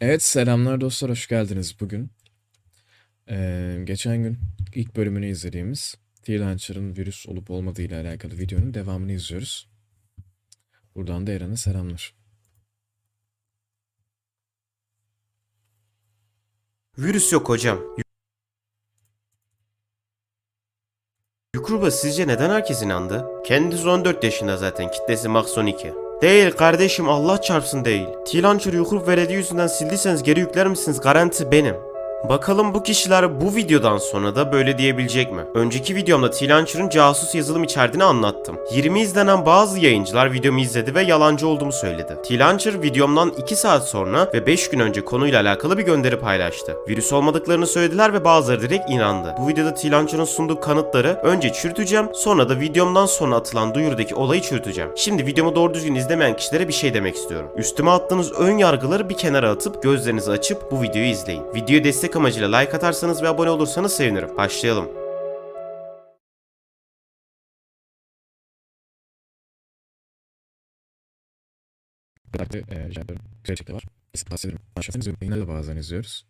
Evet selamlar dostlar hoş geldiniz bugün. Ee, geçen gün ilk bölümünü izlediğimiz T-Launcher'ın virüs olup olmadığı ile alakalı videonun devamını izliyoruz. Buradan da Eren'e selamlar. Virüs yok hocam. Yukruba sizce neden herkes inandı? Kendisi 14 yaşında zaten, kitlesi max 12. Değil kardeşim Allah çarpsın değil. T-Launcher Yukrup veledi yüzünden sildiyseniz geri yükler misiniz? Garanti benim. Bakalım bu kişiler bu videodan sonra da böyle diyebilecek mi? Önceki videomda T-Launcher'ın casus yazılım içerdiğini anlattım. 20 izlenen bazı yayıncılar videomu izledi ve yalancı olduğumu söyledi. T-Launcher videomdan 2 saat sonra ve 5 gün önce konuyla alakalı bir gönderi paylaştı. Virüs olmadıklarını söylediler ve bazıları direkt inandı. Bu videoda T-Launcher'ın sunduğu kanıtları önce çürüteceğim sonra da videomdan sonra atılan duyurudaki olayı çürüteceğim. Şimdi videomu doğru düzgün izlemeyen kişilere bir şey demek istiyorum. Üstüme attığınız ön yargıları bir kenara atıp gözlerinizi açıp bu videoyu izleyin. Videoya destek amacıyla like atarsanız ve abone olursanız sevinirim. Başlayalım. Bıraktı e. Güzel içerikler var. İspat ederim. Başlasanız yayınları da bazen izliyoruz.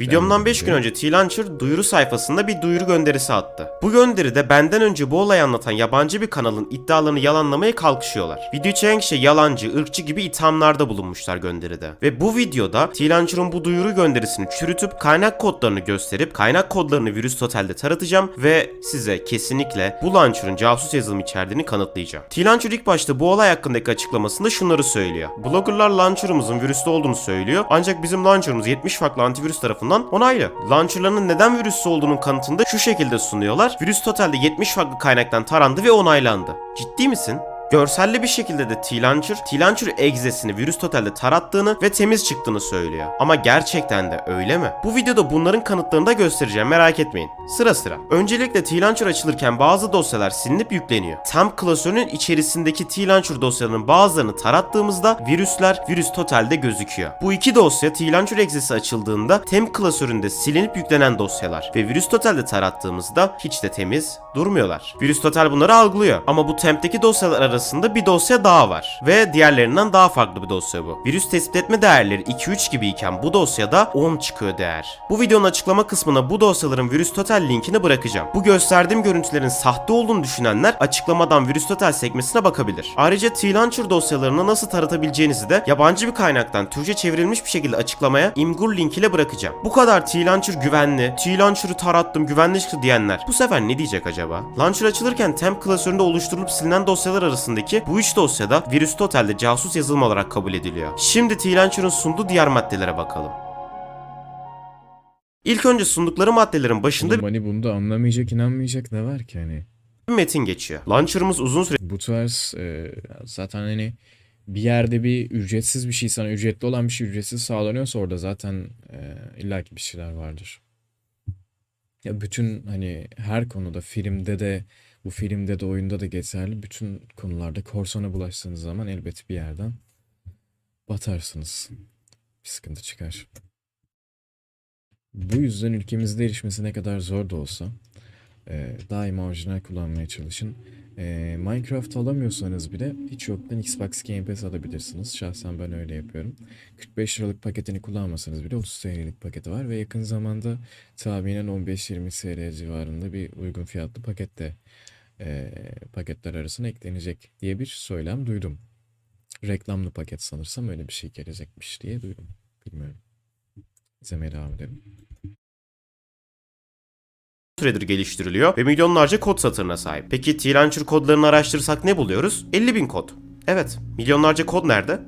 Videomdan 5 gün önce T-Launcher duyuru sayfasında bir duyuru gönderisi attı. Bu gönderide benden önce bu olayı anlatan yabancı bir kanalın iddialarını yalanlamaya kalkışıyorlar. Video çeken kişi yalancı, ırkçı gibi ithamlarda bulunmuşlar gönderide. Ve bu videoda T-Launcher'ın bu duyuru gönderisini çürütüp kaynak kodlarını gösterip kaynak kodlarını virüs totalde taratacağım ve size kesinlikle bu launcher'ın casus yazılım içerdiğini kanıtlayacağım. T-Launcher ilk başta bu olay hakkındaki açıklamasında şunları söylüyor. Bloggerlar launcher'ımızın virüslü olduğunu söylüyor ancak bizim launcher'ımız 70 farklı antivirüs tarafından onaylı. Launcher'ların neden virüslü olduğunun kanıtını da şu şekilde sunuyorlar. Virüs totalde 70 farklı kaynaktan tarandı ve onaylandı. Ciddi misin? Görselli bir şekilde de T-Launcher, T-Launcher egzesini virüs totalde tarattığını ve temiz çıktığını söylüyor. Ama gerçekten de öyle mi? Bu videoda bunların kanıtlarını da göstereceğim merak etmeyin. Sıra sıra. Öncelikle T-Launcher açılırken bazı dosyalar silinip yükleniyor. Temp klasörünün içerisindeki T-Launcher dosyalarının bazılarını tarattığımızda virüsler virüs totalde gözüküyor. Bu iki dosya T-Launcher egzesi açıldığında temp klasöründe silinip yüklenen dosyalar ve virüs totalde tarattığımızda hiç de temiz durmuyorlar. Virüs total bunları algılıyor ama bu tempteki dosyalar arasında bir dosya daha var ve diğerlerinden daha farklı bir dosya bu. Virüs tespit etme değerleri 2-3 gibiyken bu dosyada 10 çıkıyor değer. Bu videonun açıklama kısmına bu dosyaların virüs total linkini bırakacağım. Bu gösterdiğim görüntülerin sahte olduğunu düşünenler açıklamadan virüs total sekmesine bakabilir. Ayrıca T-Launcher dosyalarını nasıl taratabileceğinizi de yabancı bir kaynaktan Türkçe çevrilmiş bir şekilde açıklamaya imgur linkiyle bırakacağım. Bu kadar T-Launcher güvenli, T-Launcher'ı tarattım güvenli çıktı diyenler bu sefer ne diyecek acaba? Launcher açılırken temp klasöründe oluşturulup silinen dosyalar arasındaki bu üç dosyada virüs totalde casus yazılım olarak kabul ediliyor. Şimdi T-Launcher'ın sunduğu diğer maddelere bakalım. İlk önce sundukları maddelerin başında Oğlum hani bunda anlamayacak inanmayacak ne var ki hani. bir metin geçiyor. Launcher'ımız uzun süre Bu tarz e, zaten hani bir yerde bir ücretsiz bir şey sana ücretli olan bir şey ücretsiz sağlanıyorsa orada zaten e, illaki bir şeyler vardır. Ya bütün hani her konuda filmde de bu filmde de oyunda da geçerli bütün konularda korsana bulaştığınız zaman elbet bir yerden batarsınız. Bir sıkıntı çıkar. Bu yüzden ülkemizde erişmesi ne kadar zor da olsa e, daima orijinal kullanmaya çalışın. E, Minecraft alamıyorsanız bile hiç yoktan Xbox Game Pass alabilirsiniz. Şahsen ben öyle yapıyorum. 45 liralık paketini kullanmasanız bile 30 TL'lik paketi var ve yakın zamanda tahminen 15-20 TL civarında bir uygun fiyatlı pakette e, paketler arasına eklenecek diye bir söylem duydum. Reklamlı paket sanırsam öyle bir şey gelecekmiş diye duydum. Bilmiyorum. İzlemeye devam edelim. süredir geliştiriliyor ve milyonlarca kod satırına sahip. Peki T-Launcher kodlarını araştırırsak ne buluyoruz? 50 bin kod. Evet, milyonlarca kod nerede?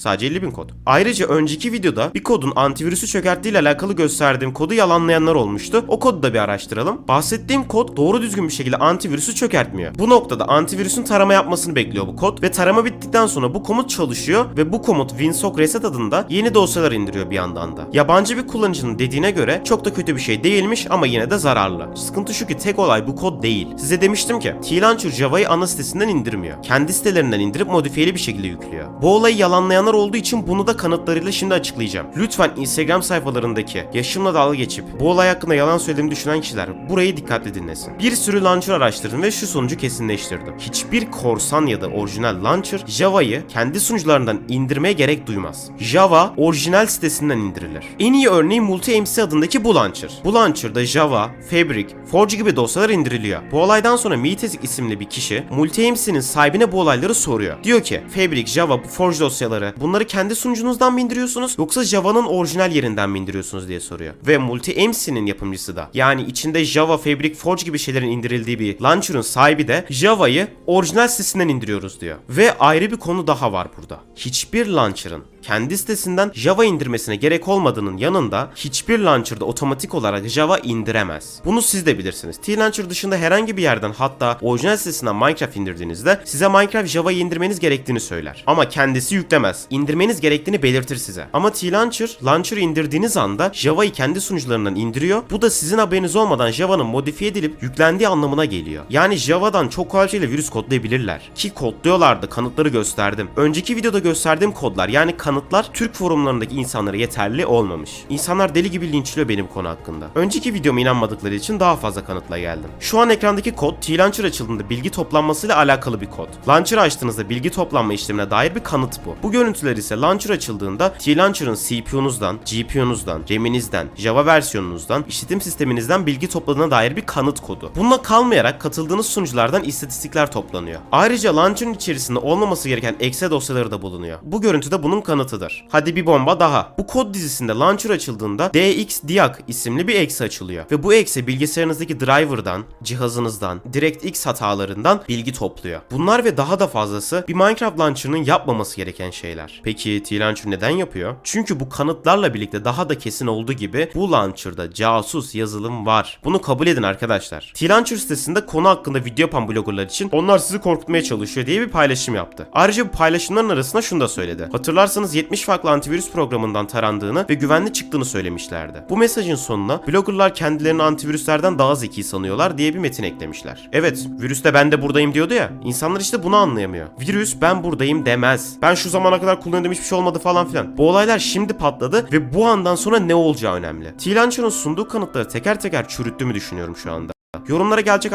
Sadece 50 bin kod. Ayrıca önceki videoda bir kodun antivirüsü çökerttiği ile alakalı gösterdiğim kodu yalanlayanlar olmuştu. O kodu da bir araştıralım. Bahsettiğim kod doğru düzgün bir şekilde antivirüsü çökertmiyor. Bu noktada antivirüsün tarama yapmasını bekliyor bu kod ve tarama bittikten sonra bu komut çalışıyor ve bu komut winsock reset adında yeni dosyalar indiriyor bir yandan da. Yabancı bir kullanıcının dediğine göre çok da kötü bir şey değilmiş ama yine de zararlı. Sıkıntı şu ki tek olay bu kod değil. Size demiştim ki T-Launcher Java'yı ana sitesinden indirmiyor. Kendi sitelerinden indirip modifiyeli bir şekilde yüklüyor. Bu olayı yalanlayanlar insanlar olduğu için bunu da kanıtlarıyla şimdi açıklayacağım. Lütfen Instagram sayfalarındaki yaşımla dalga geçip bu olay hakkında yalan söylediğimi düşünen kişiler burayı dikkatli dinlesin. Bir sürü launcher araştırdım ve şu sonucu kesinleştirdim. Hiçbir korsan ya da orijinal launcher Java'yı kendi sunucularından indirmeye gerek duymaz. Java orijinal sitesinden indirilir. En iyi örneği Multi-MC adındaki bu launcher. Bu launcher'da Java, Fabric, Forge gibi dosyalar indiriliyor. Bu olaydan sonra Mitezik isimli bir kişi Multi-MC'nin sahibine bu olayları soruyor. Diyor ki Fabric, Java, Forge dosyaları bunları kendi sunucunuzdan mı indiriyorsunuz yoksa Java'nın orijinal yerinden mi indiriyorsunuz diye soruyor. Ve Multi-MC'nin yapımcısı da yani içinde Java, Fabric, Forge gibi şeylerin indirildiği bir launcher'ın sahibi de Java'yı orijinal sitesinden indiriyoruz diyor. Ve ayrı bir konu daha var burada. Hiçbir launcher'ın kendi sitesinden Java indirmesine gerek olmadığının yanında hiçbir launcher'da otomatik olarak Java indiremez. Bunu siz de bilirsiniz. T-Launcher dışında herhangi bir yerden hatta orijinal sitesinden Minecraft indirdiğinizde size Minecraft Java'yı indirmeniz gerektiğini söyler. Ama kendisi yüklemez. İndirmeniz gerektiğini belirtir size. Ama T-Launcher, Launcher'ı indirdiğiniz anda Java'yı kendi sunucularından indiriyor. Bu da sizin haberiniz olmadan Java'nın modifiye edilip yüklendiği anlamına geliyor. Yani Java'dan çok kolay şekilde virüs kodlayabilirler. Ki kodluyorlardı, kanıtları gösterdim. Önceki videoda gösterdiğim kodlar yani kanıtlar Türk forumlarındaki insanlara yeterli olmamış. İnsanlar deli gibi linçliyor beni bu konu hakkında. Önceki videoma inanmadıkları için daha fazla kanıtla geldim. Şu an ekrandaki kod T-Launcher açıldığında bilgi toplanmasıyla alakalı bir kod. Launcher açtığınızda bilgi toplanma işlemine dair bir kanıt bu. Bu görüntüler ise Launcher açıldığında T-Launcher'ın CPU'nuzdan, GPU'nuzdan, RAM'inizden, Java versiyonunuzdan, işletim sisteminizden bilgi topladığına dair bir kanıt kodu. Bununla kalmayarak katıldığınız sunuculardan istatistikler toplanıyor. Ayrıca Launcher'ın içerisinde olmaması gereken exe dosyaları da bulunuyor. Bu görüntü de bunun kanıtıdır. Hadi bir bomba daha. Bu kod dizisinde Launcher açıldığında DXDiag isimli bir exe açılıyor. Ve bu exe bilgisayarınızdaki driver'dan, cihazınızdan, DirectX hatalarından bilgi topluyor. Bunlar ve daha da fazlası bir Minecraft Launcher'ın yapmaması gereken şeyler. Peki T-Launcher neden yapıyor? Çünkü bu kanıtlarla birlikte daha da kesin olduğu gibi bu launcher'da casus yazılım var. Bunu kabul edin arkadaşlar. T-Launcher sitesinde konu hakkında video yapan bloggerlar için onlar sizi korkutmaya çalışıyor diye bir paylaşım yaptı. Ayrıca bu paylaşımların arasında şunu da söyledi. Hatırlarsanız 70 farklı antivirüs programından tarandığını ve güvenli çıktığını söylemişlerdi. Bu mesajın sonuna bloggerlar kendilerini antivirüslerden daha zeki sanıyorlar diye bir metin eklemişler. Evet, virüs de ben de buradayım diyordu ya. İnsanlar işte bunu anlayamıyor. Virüs ben buradayım demez. Ben şu zamana kadar kullandığım hiçbir şey olmadı falan filan. Bu olaylar şimdi patladı ve bu andan sonra ne olacağı önemli. T-Launcher'ın sunduğu kanıtları teker teker çürüttüğümü düşünüyorum şu anda. Yorumlara gelecek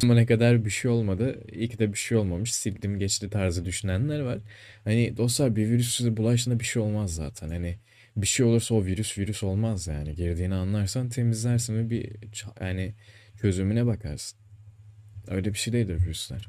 Zamana kadar bir şey olmadı. İyi ki de bir şey olmamış. Sildim geçti tarzı düşünenler var. Hani dostlar bir virüs size bulaştığında bir şey olmaz zaten. Hani bir şey olursa o virüs virüs olmaz yani. Girdiğini anlarsan temizlersin ve bir yani çözümüne bakarsın. Öyle bir şey değildir virüsler.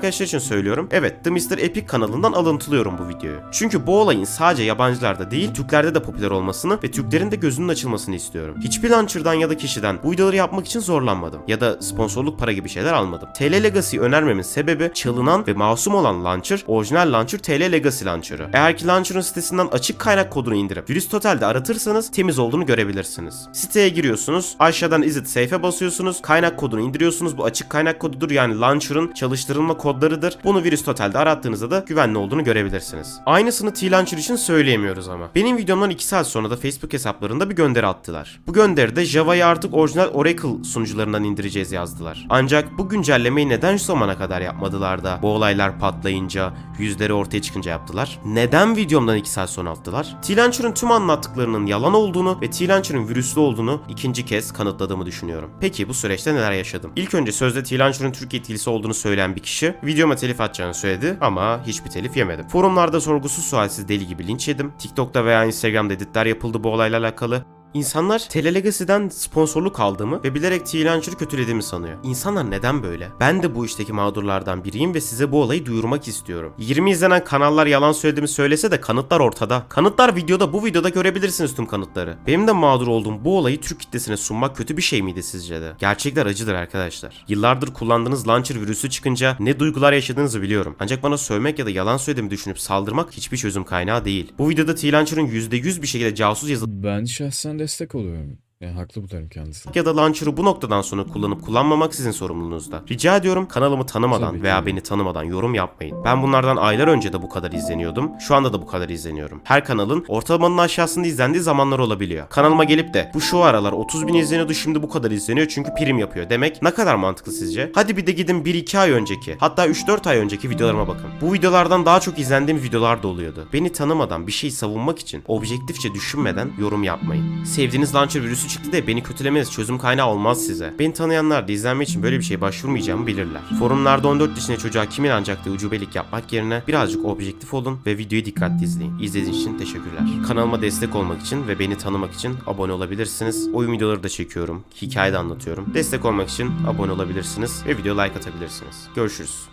Arkadaşlar için söylüyorum. Evet, The Mr. Epic kanalından alıntılıyorum bu videoyu. Çünkü bu olayın sadece yabancılarda değil, Türklerde de popüler olmasını ve Türklerin de gözünün açılmasını istiyorum. Hiçbir launcher'dan ya da kişiden bu videoları yapmak için zorlanmadım. Ya da sponsorluk para gibi şeyler almadım. TL Legacy'yi önermemin sebebi çalınan ve masum olan launcher, orijinal launcher TL Legacy launcher'ı. Eğer ki launcher'ın sitesinden açık kaynak kodunu indirip Virüs Total'de aratırsanız temiz olduğunu görebilirsiniz. Siteye giriyorsunuz, aşağıdan Is it Safe'e basıyorsunuz, kaynak kodunu indiriyorsunuz. Bu açık kaynak kodudur yani launcher'ın çalıştırılma kodlarıdır. Bunu Virüs Total'de arattığınızda da güvenli olduğunu görebilirsiniz. Aynısını T-Launcher için söyleyemiyoruz ama. Benim videomdan 2 saat sonra da Facebook hesaplarında bir gönderi attılar. Bu gönderide Java'yı artık orijinal Oracle sunucularından indireceğiz yazdılar. Ancak bu güncellemeyi neden şu zamana kadar yapmadılar da bu olaylar patlayınca, yüzleri ortaya çıkınca yaptılar? Neden videomdan 2 saat sonra attılar? T-Launcher'ın tüm anlattıklarının yalan olduğunu ve T-Launcher'ın virüslü olduğunu ikinci kez kanıtladığımı düşünüyorum. Peki bu süreçte neler yaşadım? İlk önce sözde T-Launcher'ın Türk yetkilisi olduğunu söyleyen bir kişi videoma telif atacağını söyledi ama hiçbir telif yemedim. Forumlarda sorgusuz sualsiz deli gibi linç yedim. TikTok'ta veya Instagram'da editler yapıldı bu olayla alakalı. İnsanlar Telelegacy'den sponsorluk aldığımı ve bilerek T-Launcher'ı kötülediğimi sanıyor. İnsanlar neden böyle? Ben de bu işteki mağdurlardan biriyim ve size bu olayı duyurmak istiyorum. 20 izlenen kanallar yalan söylediğimi söylese de kanıtlar ortada. Kanıtlar videoda bu videoda görebilirsiniz tüm kanıtları. Benim de mağdur olduğum bu olayı Türk kitlesine sunmak kötü bir şey miydi sizce de? Gerçekler acıdır arkadaşlar. Yıllardır kullandığınız launcher virüsü çıkınca ne duygular yaşadığınızı biliyorum. Ancak bana sövmek ya da yalan söylediğimi düşünüp saldırmak hiçbir çözüm kaynağı değil. Bu videoda T-Launcher'ın %100 bir şekilde casus yazıldığını Ben şahsen destek oluyorum. Yani haklı buluyorum kendisini. ya da launcher'ı bu noktadan sonra kullanıp kullanmamak sizin sorumluluğunuzda. Rica ediyorum kanalımı tanımadan Tabii veya beni tanımadan yorum yapmayın. Ben bunlardan aylar önce de bu kadar izleniyordum. Şu anda da bu kadar izleniyorum. Her kanalın ortalamanın aşağısında izlendiği zamanlar olabiliyor. Kanalıma gelip de bu şu aralar 30 bin izleniyordu şimdi bu kadar izleniyor çünkü prim yapıyor demek ne kadar mantıklı sizce? Hadi bir de gidin 1-2 ay önceki hatta 3-4 ay önceki videolarıma bakın. Bu videolardan daha çok izlendiğim videolar da oluyordu. Beni tanımadan bir şey savunmak için objektifçe düşünmeden yorum yapmayın. Sevdiğiniz launcher virüsü çıktı da beni kötülemeniz çözüm kaynağı olmaz size. Beni tanıyanlar da izlenme için böyle bir şeye başvurmayacağımı bilirler. Forumlarda 14 yaşında çocuğa kim inanacak diye ucubelik yapmak yerine birazcık objektif olun ve videoyu dikkatli izleyin. İzlediğiniz için teşekkürler. Kanalıma destek olmak için ve beni tanımak için abone olabilirsiniz. Oyun videoları da çekiyorum. Hikaye de anlatıyorum. Destek olmak için abone olabilirsiniz ve video like atabilirsiniz. Görüşürüz.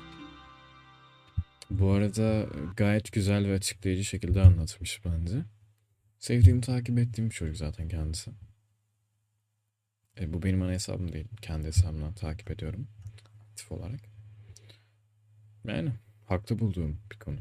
Bu arada gayet güzel ve açıklayıcı şekilde anlatmış bence. Sevdiğim, takip ettiğim bir çocuk zaten kendisi. E, bu benim ana hesabım değil. Kendi hesabımdan takip ediyorum. Aktif olarak. Yani haklı bulduğum bir konu.